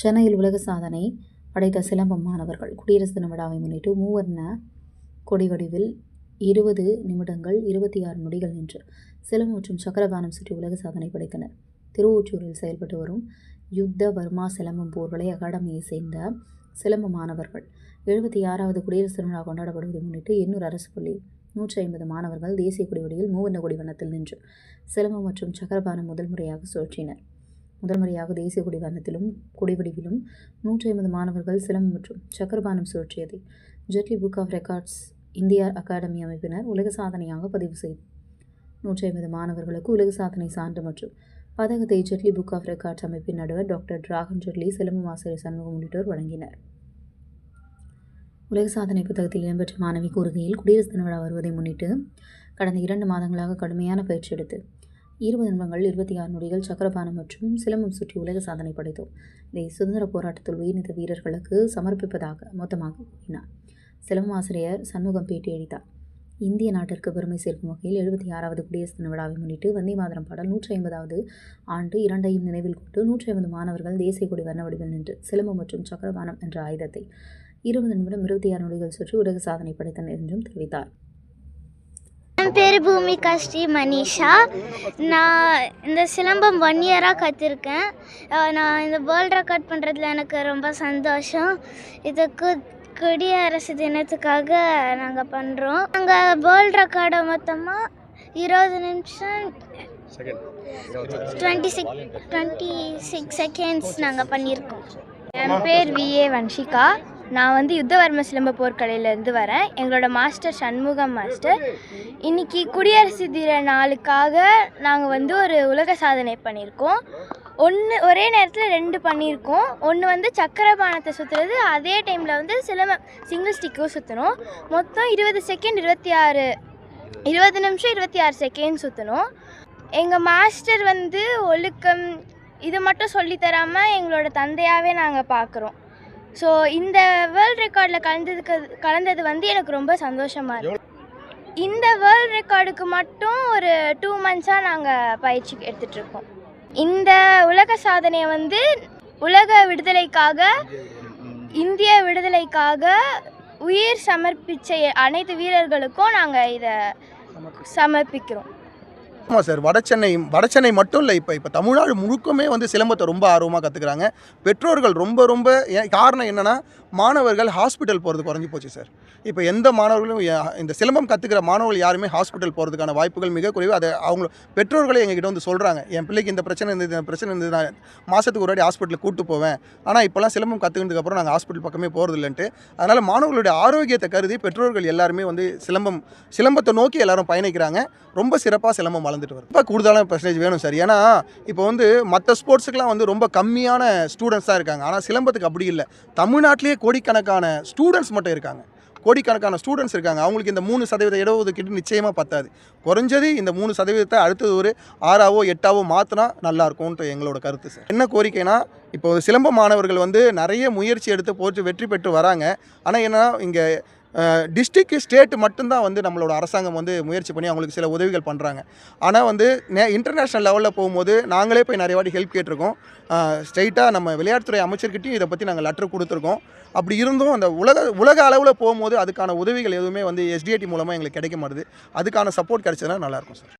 சென்னையில் உலக சாதனை படைத்த சிலம்பம் மாணவர்கள். குடியரசு தின விழாவை முன்னிட்டு மூவர்ண கொடி வடிவில் இருபது நிமிடங்கள் இருபத்தி ஆறு நொடிகள் நின்று சிலம்பம் மற்றும் சக்கரபானம் சுற்றி உலக சாதனை படைத்தனர். திருவொற்றூரில் செயல்பட்டு வரும் யுத்த வர்மா சிலம்பம் போர்வலை அகாடமியை சேர்ந்த சிலம்ப மாணவர்கள். எழுபத்தி ஆறாவது குடியரசு தின விழா கொண்டாடப்படுவதை முன்னிட்டு எண்ணூர் அரசு பள்ளி நூற்றி ஐம்பது மாணவர்கள் தேசிய கொடி வடிவில் மூவர்ண கொடி வண்ணத்தில் நின்று சிலம்பம் மற்றும் சக்கரபானம் முதல் முறையாக சுழற்றினர். முதன்முறையாக தேசிய கொடி குடிவடிவிலும் நூற்றி ஐம்பது மாணவர்கள் சிலம்பம் மற்றும் சக்கரபானம் சுழற்றியது. Jetli book of records India academy அமைப்பினர் உலக சாதனையாக பதிவு செய்து நூற்றி ஐம்பது மாணவர்களுக்கு உலக சாதனை சான்று மற்றும் பதக்கத்தை ஜெட்லி புக் ஆஃப் ரெக்கார்ட்ஸ் அமைப்பின் நடுவர் டாக்டர் டிராகன் ஜெட்லி சிலம்பம் ஆசிரியர் சண்முகம் உள்ளிட்டோர் வழங்கினர். உலக சாதனை புத்தகத்தில் இடம்பெற்ற மாணவி கூறுகையில் குடியரசு தின விழா வருவதை முன்னிட்டு கடந்த இரண்டு மாதங்களாக கடுமையான பயிற்சி எடுத்து இருபது நிமிடங்கள் இருபத்தி ஆறு நொடிகள் சக்கரபானம் மற்றும் சிலம்பம் சுற்றி உலக சாதனை படைத்தோம். இதை சுதந்திர போராட்டத்தில் உயிர்நீத்த வீரர்களுக்கு சமர்ப்பிப்பதாக மொத்தமாக கூறினார். சிலம்பம் ஆசிரியர் சண்முகம் பேட்டி அளித்தார். இந்திய நாட்டிற்கு பெருமை சேர்க்கும் வகையில் எழுபத்தி ஆறாவது குடியரசு தின விழாவை முன்னிட்டு வந்தே மாதரம் பாடல் நூற்றி ஐம்பதாவது ஆண்டு இரண்டையும் நினைவில் கொண்டு நூற்றி ஐம்பது மாணவர்கள் தேசிய கொடி வர்ண வடிவில் நின்று சிலம்பம் மற்றும் சக்கரபானம் என்ற ஆயுதத்தை இருபது நிமிடம் இருபத்தி ஆறு நொடிகள் சுற்றி உலக சாதனை படைத்தனர் என்றும் தெரிவித்தார். என் பேர் பூமிகா ஸ்ரீ மனிஷா. நான் இந்த சிலம்பம் ஒன் இயராக கற்றுருக்கேன் நான் இந்த வேர்ல்ட் ரெக்கார்ட் பண்ணுறதுல எனக்கு ரொம்ப சந்தோஷம். இதுக்கு குடியரசு தினத்துக்காக நாங்கள் பண்ணுறோம் நாங்கள் வேர்ல்ட் ரெக்கார்டை மொத்தமாக இருபது நிமிஷம் twenty six twenty six seconds நாங்கள் பண்ணியிருக்கோம் என் பேர் விஏ வன்ஷிகா. நான் வந்து யுத்தவர்ம சிலம்ப போர்க்கலையிலேருந்து வரேன். எங்களோட மாஸ்டர் சண்முகம் மாஸ்டர். இன்னைக்கு குடியரசு தின நாளுக்காக நாங்கள் வந்து ஒரு உலக சாதனை பண்ணியிருக்கோம். ஒன்று ஒரே நேரத்தில் ரெண்டு பண்ணியிருக்கோம். ஒன்று வந்து சக்கரபானத்தை சுற்றுறது அதே டைமில் வந்து சிலம்பம் சிங்கிள் ஸ்டிக்கும் சுற்றணும் மொத்தம் இருபது செகண்ட் இருபத்தி ஆறு இருபது நிமிஷம் இருபத்தி ஆறு செகண்ட் சுற்றணும் எங்கள் மாஸ்டர் வந்து ஒழுக்கம் இது மட்டும் சொல்லித் தராமல் எங்களோட தந்தையாகவே நாங்கள் பார்க்குறோம் ஸோ இந்த வேர்ல்ட் ரெக்கார்டில் கலந்ததுக்கு கலந்தது வந்து எனக்கு ரொம்ப சந்தோஷமாக இருக்கு. இந்த வேர்ல்ட் ரெக்கார்டுக்கு மட்டும் ஒரு டூ மந்த்ஸாக நாங்கள் பயிற்சி எடுத்துகிட்ருக்கோம் இந்த உலக சாதனையை வந்து உலக விடுதலைக்காக இந்திய விடுதலைக்காக உயிர் சமர்ப்பித்த அனைத்து வீரர்களுக்கும் நாங்கள் இதை சமர்ப்பிக்கிறோம். ஆமாம் சார். வடசென்னை வடச்சென்னை மட்டும் இல்லை இப்போ இப்போ தமிழ்நாடு முழுக்கமே வந்து சிலம்பத்தை ரொம்ப ஆர்வமாக கற்றுக்குறாங்க பெற்றோர்கள் ரொம்ப ரொம்ப காரணம் என்னென்னா மாணவர்கள் ஹாஸ்பிட்டல் போகிறது குறைஞ்சி போச்சு சார் இப்போ எந்த மாணவர்களும் இந்த சிலம்பம் கற்றுக்கிற மாணவர்கள் யாருமே ஹாஸ்பிட்டல் போகிறதுக்கான வாய்ப்புகள் மிக குறைவு. அதை அவங்க பெற்றோர்களே எங்ககிட்ட வந்து சொல்கிறாங்க என் பிள்ளைக்கு இந்த பிரச்சனை இருந்தது இந்த பிரச்சனை இருந்தது நான் மாதத்துக்கு ஒரு வாட்டி ஹாஸ்பிட்டலுக்கு கூட்டு போவேன். ஆனால் இப்போலாம் சிலம்பம் கற்றுக்கினதுக்கப்புறம் நாங்கள் ஹாஸ்பிட்டல் பக்கமே போகிறது இல்லைன்ட்டு அதனால் மாணவர்களுடைய ஆரோக்கியத்தை கருதி பெற்றோர்கள் எல்லாருமே வந்து சிலம்பம் சிலம்பத்தை நோக்கி எல்லாரும் பயணிக்கிறாங்க. ரொம்ப சிறப்பாக சிலம்பம் வளர்ந்துட்டு வருது. இப்போ கூடுதலான பர்சன்டேஜ் வேணும் சார் ஏன்னா இப்போ வந்து மற்ற ஸ்போர்ட்ஸுக்கெலாம் வந்து ரொம்ப கம்மியான ஸ்டூடெண்ட்ஸாக இருக்காங்க. ஆனால் சிலம்பத்துக்கு அப்படி இல்லை. தமிழ்நாட்டிலேயே கோடிக்கணக்கான ஸ்டூடெண்ட்ஸ் மட்டும் இருக்காங்க. கோடிக்கணக்கான ஸ்டூடெண்ட்ஸ் இருக்காங்க. அவங்களுக்கு இந்த மூணு சதவீத இடஒதுக்கீடு நிச்சயமாக பத்தாது. குறைஞ்சது இந்த மூணு சதவீதத்தை அடுத்தது ஒரு ஆறாவோ எட்டாவோ மாற்றினா நல்லாயிருக்கும்ன்ற எங்களோட கருத்து சார் என்ன கோரிக்கைனா இப்போ சிலம்ப மாணவர்கள் வந்து நிறைய முயற்சி எடுத்து போட்டு வெற்றி பெற்று வராங்க. ஆனால் என்னன்னா இங்கே டிஸ்ட்ரிக்ட் ஸ்டேட் மட்டும்தான் வந்து நம்மளோட அரசாங்கம் வந்து முயற்சி பண்ணி அவங்களுக்கு சில உதவிகள் பண்ணுறாங்க ஆனால் வந்து நே இன்டர்நேஷ்னல் லெவலில் போகும்போது நாங்களே போய் நிறைய வாட்டி ஹெல்ப் கேட்டிருக்கோம். ஸ்ட்ரைட்டாக நம்ம விளையாட்டுத்துறை அமைச்சர்கிட்டையும் இதை பற்றி நாங்கள் லெட்டர் கொடுத்துருக்கோம். அப்படி இருந்தும் அந்த உலக உலக அளவில் போகும்போது அதுக்கான உதவிகள் எதுவுமே வந்து எஸ்டிஐடி மூலமாக எங்களுக்கு கிடைக்க மாட்டுது. அதுக்கான சப்போர்ட் கிடைச்சதுன்னா நல்லாயிருக்கும் சார்